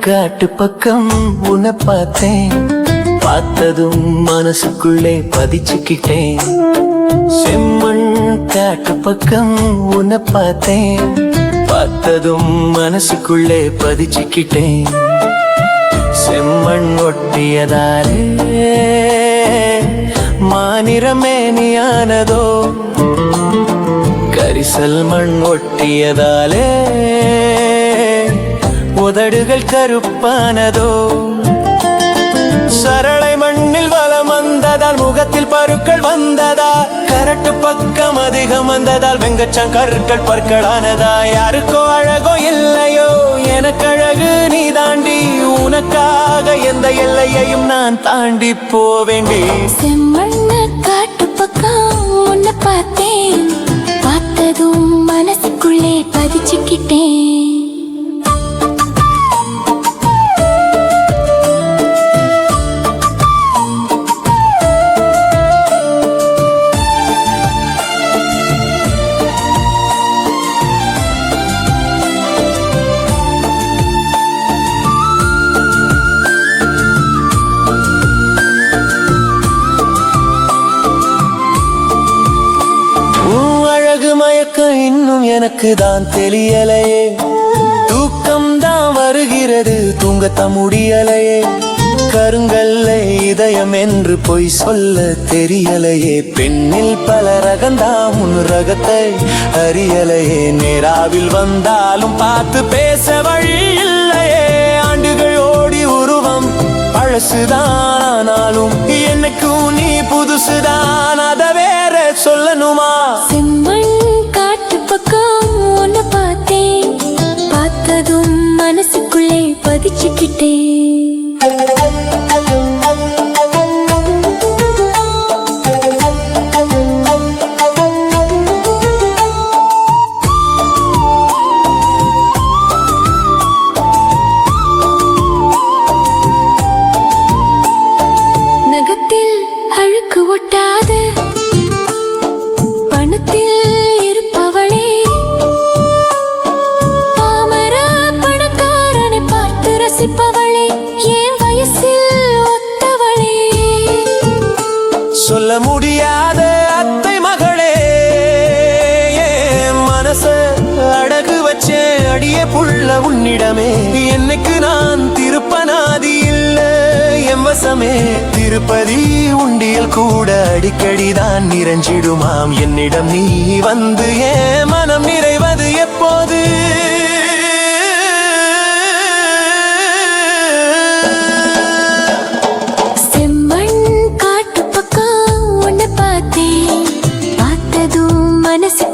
காட்டு பக்கம் உன பார்த்தேன். பார்த்ததும் மனசுக்குள்ளே பதிச்சுக்கிட்டேன். செம்மண் காட்டு பக்கம் உன பார்த்தேன். பார்த்ததும் மனசுக்குள்ளே பதிச்சுக்கிட்டேன். செம்மண் ஒட்டியதாலே மானிறமேனியானதோ கரிசல் மண் ஒட்டியதாலே உதடுகள் கருப்பானதோ. சரளை வந்ததால் முகத்தில் பருக்கள் வந்ததா கரட்டு பக்கம் அதிகம் வந்ததால் வெங்கச்சம் கருக்கள் பற்களானதா? யாருக்கோ அழகோ இல்லையோ? எனக்கு அழகு நீ தாண்டி உனக்காக எந்த எல்லையையும் நான் தாண்டி போவேண்டி செம்மண்ண காட்டு பக்கம் உன்னை பார்த்தேன். மயக்கம் இன்னும் எனக்கு தான் தெரியலையே தூக்கம் தான் வருகிறது தூங்கத்த முடியலையே. கருங்கல்ல இதயம் என்று பொய் சொல்ல தெரியலையே. பெண்ணில் பல ரகந்தா உன் ரகத்தை அறியலையே. நேராவில் வந்தாலும் பார்த்து பேச வழி இல்லையே ஆண்டுகள் ஓடி உருவம் பழசுதானாலும் என்னைக்கும் நீ புதுசுதான். அதை வேற சொல்லணுமா? அழுக்கு ஒட்டாது. ரசிப்பவளே என் வயசில் ஒத்தவளே? சொல்ல முடியாத அத்தை மகளே மனச அடகு வச்சே அடிய புள்ள உன்னிடமே. என்னைக்கு நான் திருப்பனாதி இல்ல என் வசமே. திருப்பதி உண்டியல் கூட அடிக்கடிதான் நிறைஞ்சிடுமாம். என்னிடம் நீ வந்து ஏ மனம் நிறைவது எப்போது? tanesi